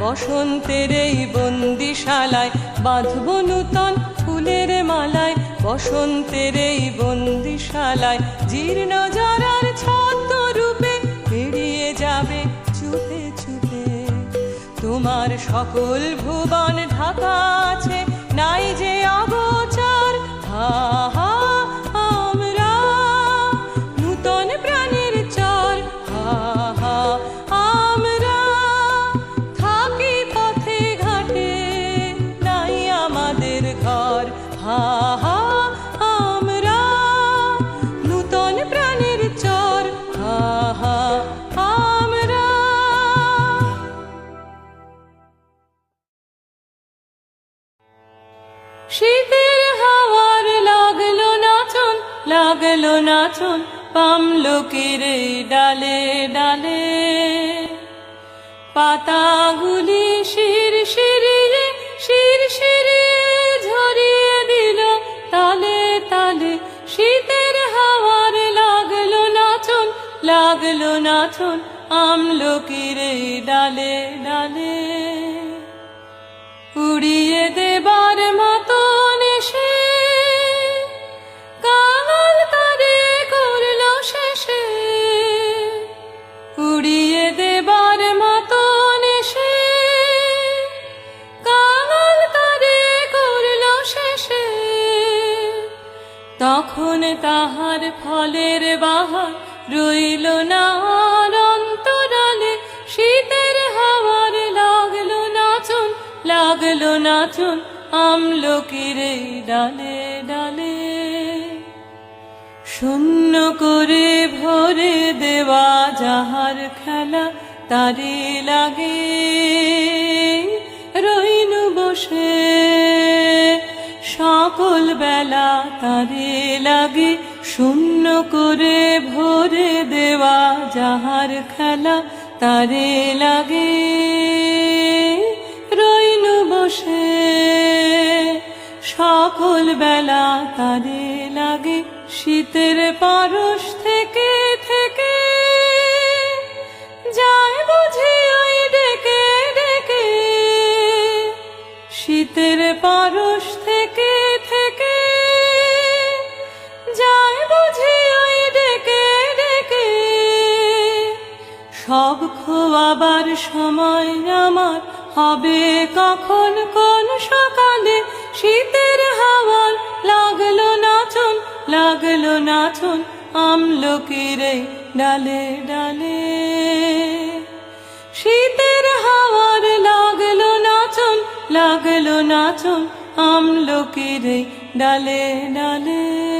বসন্তের এই বন্দিশালায় বাঁধব নূতন ফুলের মালায়। বসন্তের এই বন্দিশালায় জীর্ণ জরার ছদ্ম রূপে বেরিয়ে যাবে চুপে চুপে। তোমার সকল ভুবন ঢাকা আছে, নাই যে অগোচর হা লাগল নাচন এই ডালে ডালে। পাতাগুলি শির শিরিয়ে শির শিরিয়ে ঝরিয়ে দিল, তালে তালে শীতের হাওয়ার লাগল নাচন লাগল নাচন এই ডালে ডালে। উড়িয়ে তখন তাহার ফলের বাহার রইল না। অন্তরালে শীতের হাওয়ার লাগল নাচন লাগল নাচন আমলকির ডালে ডালে। শূন্য করে ভরে দেওয়া যাহার খেলা তারে লাগে। রইনু বসে বেলা তারে লাগে শূন্য করে ভরে দেওয়া যাহার খেলা তারে লাগে। রইল বসে, সকল বেলা তারে লাগে শীতের পারস থেকে থেকে। যায় বুঝি ওই ডেকে ডেকে, শীতের পারস সব খোয়াবার সময় আমার হবে কখন কোন সকালে? শীতের হাওয়ার লাগল নাচন লাগল নাচন আমলকির ডালে ডালে। শীতের হাওয়ার লাগল নাচন লাগল নাচন আমলকির ডালে ডালে।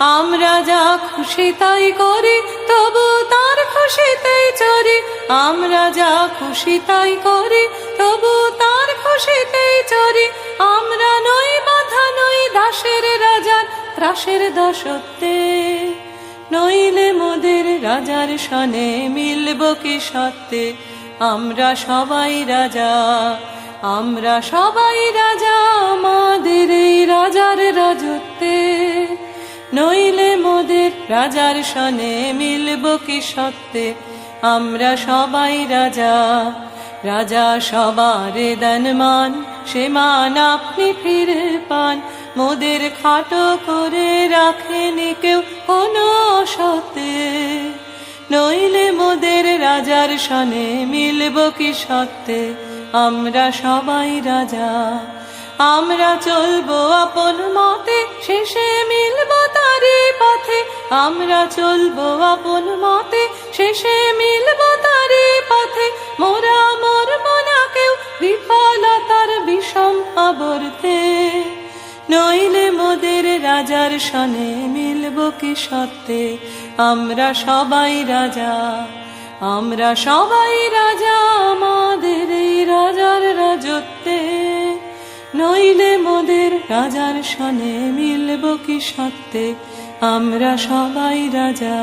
আমরা যা খুশি তাই করি, তবু তার খুশিতেই চরি। আমরা যা খুশি তাই করি, তবু তার খুশিতেই চরি। আমরা নই বাধা, নই দাসের রাজার ত্রাসের দাসত্বে। নইলে মোদের রাজার সনে মিলব কি সত্যে? আমরা সবাই রাজা, আমরা সবাই রাজা, আমাদের এই রাজার রাজত্বে। নইলে মোদের রাজার সনে মিলব কি সত্যে আমরা সবাই রাজা রাজা সবারে দেন মান। সে মান আপনি ফিরে পান। মোদের খাটো করে রাখেনি কেউ কোনো সত্যে নইলে মোদের রাজার সনে মিলব কি সত্যে আমরা সবাই রাজা, আমরা চলবো আপন মতে। শেষে আমরা চলবো আপন মতে, শেষে মিলব তারি পথে। মোরা মরব না কেউ, বিফলতার বিষম আবর্তে। নইলে মোদের রাজার সনে মিলব কি সত্যে? আমরা সবাই রাজা, আমরা সবাই রাজা, আমাদের এই রাজার রাজত্বে। নইলে মোদের রাজার সনে মিলব কি সত্ত্বে আমরা সবাই রাজা।